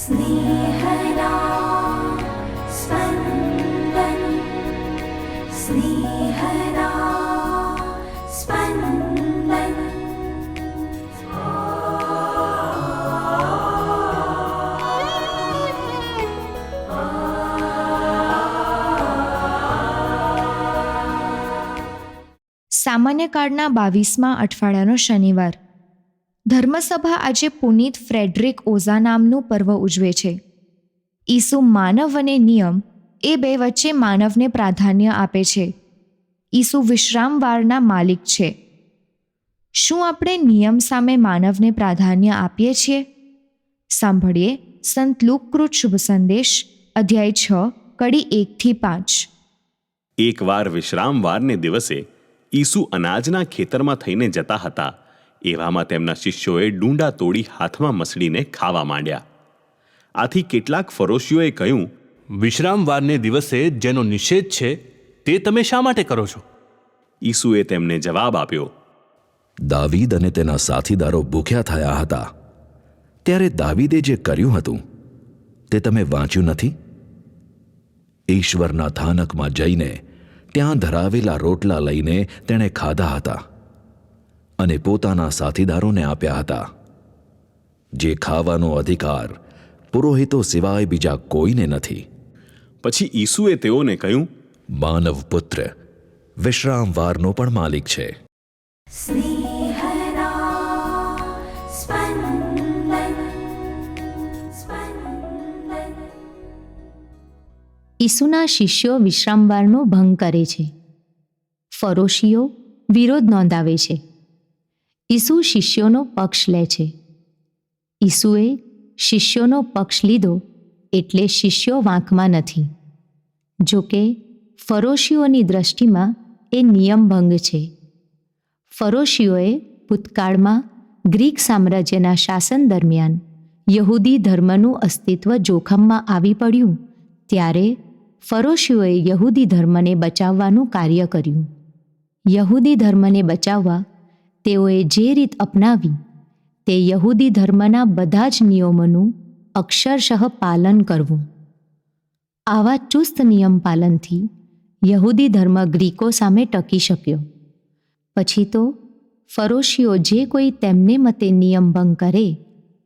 स्नेहदा स्पन्दन् स्नेहदा स्पन्दन् સામાન્ય કાળના બાવીસમાં અઠવાડિયાનો શનિવાર ધર્મસભા આજે પુનીત ફ્રેડરિક ઓઝા નામનું પર્વ ઉજવે છે. ઈસુ માનવ અને નિયમ એ બે વચ્ચે માનવને પ્રાધાન્ય આપે છે. ઈસુ વિશ્રામવારના માલિક છે. શું આપણે નિયમ સામે માનવને પ્રાધાન્ય આપીએ છીએ? સાંભળીએ સંત લુકકૃત શુભ સંદેશ, અધ્યાય છ, કડી એકથી પાંચ. એકવાર વિશ્રામવારને દિવસે ઈસુ અનાજના ખેતરમાં થઈને જતા હતા. એવામાં તેમના શિષ્યોએ ડુંડા તોડી હાથમાં મસળીને ખાવા માંડ્યા. આથી કેટલાક ફરોશીઓએ કહ્યું વિશ્રામવારને દિવસે જેનો નિષેધ છે તે તમે શા માટે કરો છો? ઈસુએ તેમને જવાબ આપ્યો દાવીદ અને તેના સાથીદારો ભૂખ્યા થયા હતા. ત્યારે દાવીદે જે કર્યું હતું તે તમે વાંચ્યું નથી? ઈશ્વરના થાનકમાં જઈને ત્યાં ધરાવેલા રોટલા લઈને તેણે ખાધા હતા. અને પોતાના સાથીદારોને આપ્યા હતા. જે ખાવાનો અધિકાર પુરોહિતો સિવાય બીજા કોઈને નથી. પછી ઈસુએ તેઓને કહ્યું માનવ પુત્ર વિશ્રામવારનો પણ માલિક છે. ઈસુના શિષ્યો વિશ્રામવારનો ભંગ કરે છે. ફરોશીઓ વિરોધ નોંધાવે છે. ઈસુ શિષ્યોનો પક્ષ લે છે. ઈસુએ શિષ્યોનો પક્ષ લીધો એટલે શિષ્યો વાંકમાં નથી. જો કે ફરોશીઓની દ્રષ્ટિમાં એ નિયમભંગ છે. ફરોશીઓએ ભૂતકાળમાં ગ્રીક સામ્રાજ્યના શાસન દરમિયાન યહૂદી ધર્મનું અસ્તિત્વ જોખમમાં આવી પડ્યું, ત્યારે ફરોશીઓએ યહૂદી ધર્મને બચાવવાનું કાર્ય કર્યું. યહૂદી ધર્મને બચાવવા તેઓએ જે રીત અપનાવી તે યહૂદી ધર્મના બધા જ નિયમોનું અક્ષરશઃ પાલન કરવું. આવા ચુસ્ત નિયમ પાલનથી યહૂદી ધર્મ ગ્રીકો સામે ટકી શક્યો. પછી તો ફરોશીઓ જે કોઈ તેમને મતે નિયમભંગ કરે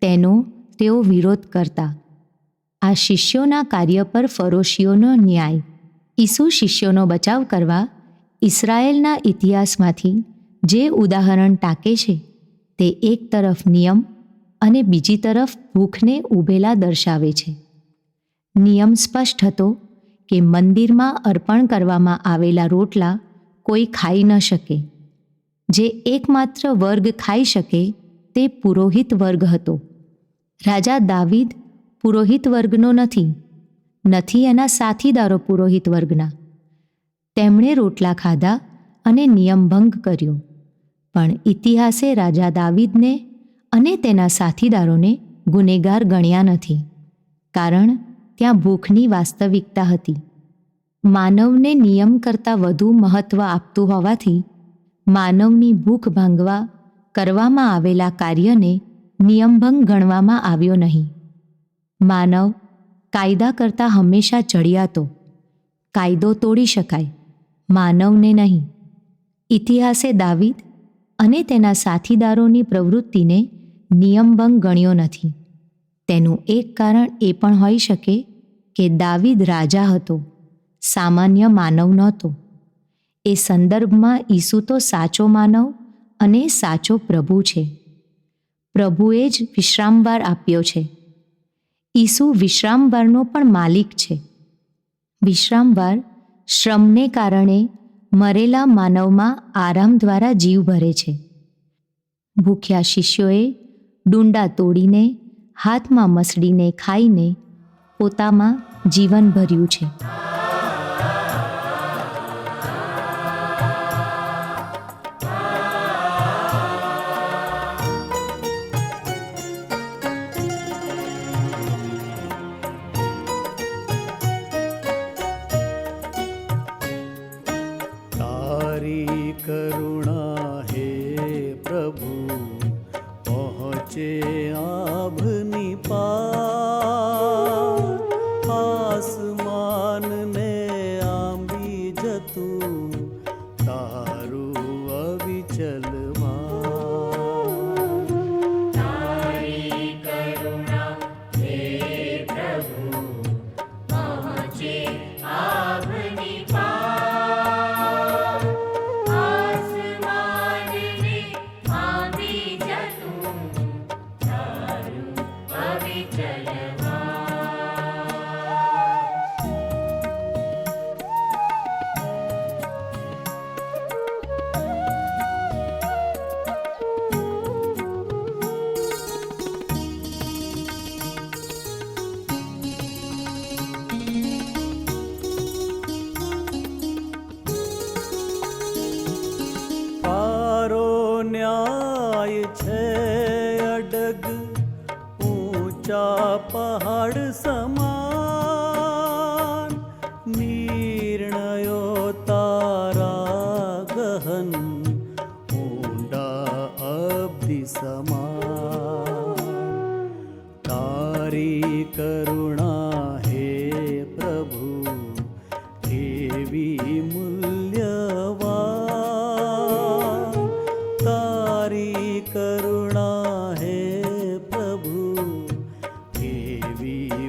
તેનો તેઓ વિરોધ કરતા. આ શિષ્યોના કાર્ય પર ફરોશીઓનો ન્યાય. ઈસુ શિષ્યોનો બચાવ કરવા ઇસરાયેલના ઇતિહાસમાંથી જે ઉદાહરણ ટાંકે છે, તે એક તરફ નિયમ અને બીજી તરફ ભૂખને ઊભેલા દર્શાવે છે. નિયમ સ્પષ્ટ હતો કે મંદિરમાં અર્પણ કરવામાં આવેલા રોટલા કોઈ ખાઈ ન શકે. જે એકમાત્ર વર્ગ ખાઈ શકે તે પુરોહિત વર્ગ હતો. રાજા દાવીદ પુરોહિત વર્ગનો નથી નથી એના સાથીદારો પુરોહિત વર્ગના. તેમણે રોટલા ખાધા અને નિયમભંગ કર્યો. પણ ઇતિહાસે રાજા દાવીદને અને તેના સાથીદારોને ગુનેગાર ગણ્યા નથી. કારણ ત્યાં ભૂખની વાસ્તવિકતા હતી. માનવને નિયમ કરતાં વધુ મહત્ત્વ આપતું હોવાથી માનવની ભૂખ ભાંગવા કરવામાં આવેલા કાર્યને નિયમભંગ ગણવામાં આવ્યો નહીં. માનવ કાયદા કરતાં હંમેશા ચડિયાતો, કાયદો તોડી શકાય, માનવને નહીં. ઇતિહાસે દાવીદ અને તેના સાથીદારોની પ્રવૃત્તિને નિયમભંગ ગણ્યો નથી. તેનું એક કારણ એ પણ હોઈ શકે કે દાવીદ રાજા હતો, સામાન્ય માનવ નહોતો. એ સંદર્ભમાં ઈસુ તો સાચો માનવ અને સાચો પ્રભુ છે. પ્રભુએ જ વિશ્રામવાર આપ્યો છે. ઈસુ વિશ્રામવારનો પણ માલિક છે. વિશ્રામવાર શ્રમને કારણે મરેલા માનવમાં આરામ દ્વારા જીવ ભરે છે. ભૂખ્યા શિષ્યોએ ડુંડા તોડીને, હાથમાં મસળીને ખાઈને પોતામાં જીવન ભર્યું છે. करुण न्याय छे अडग ऊंचा पहाड़ समान। निर्णयो तारा गहन ऊंडा उडि समान। vida.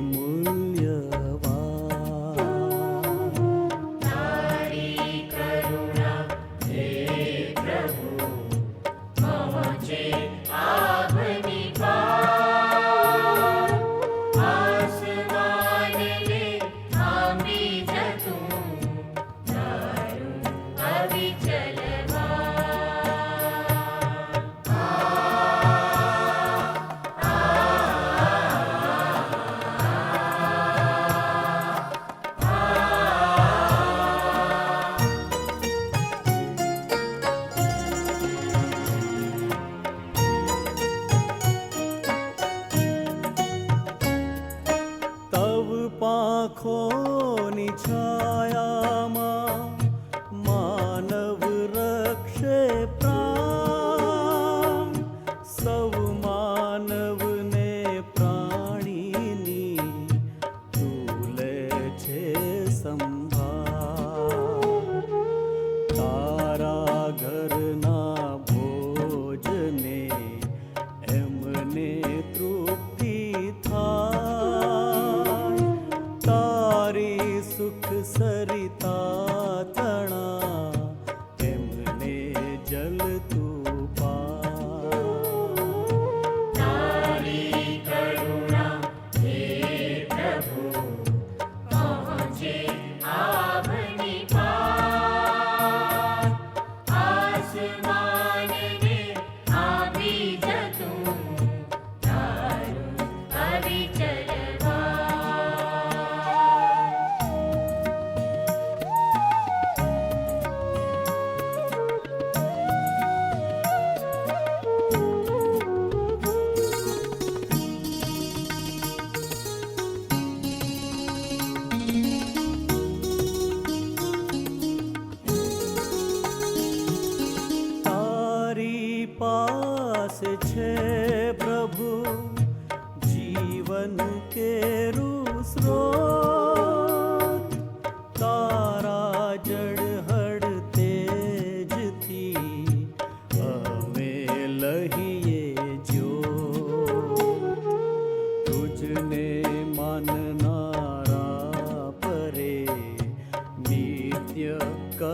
ಹೆಸರು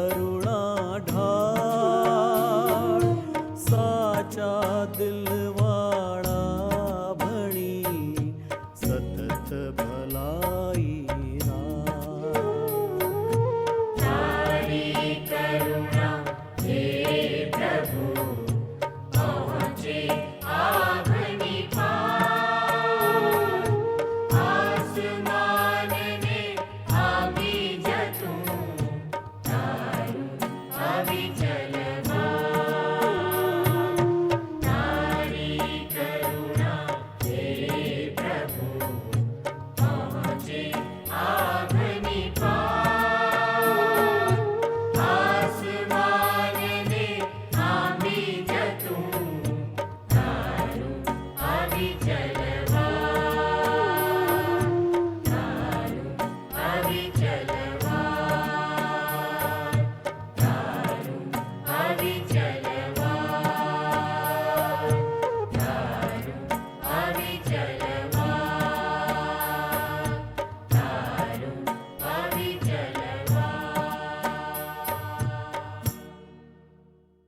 કરુણા ઢાળ સાચા દિલ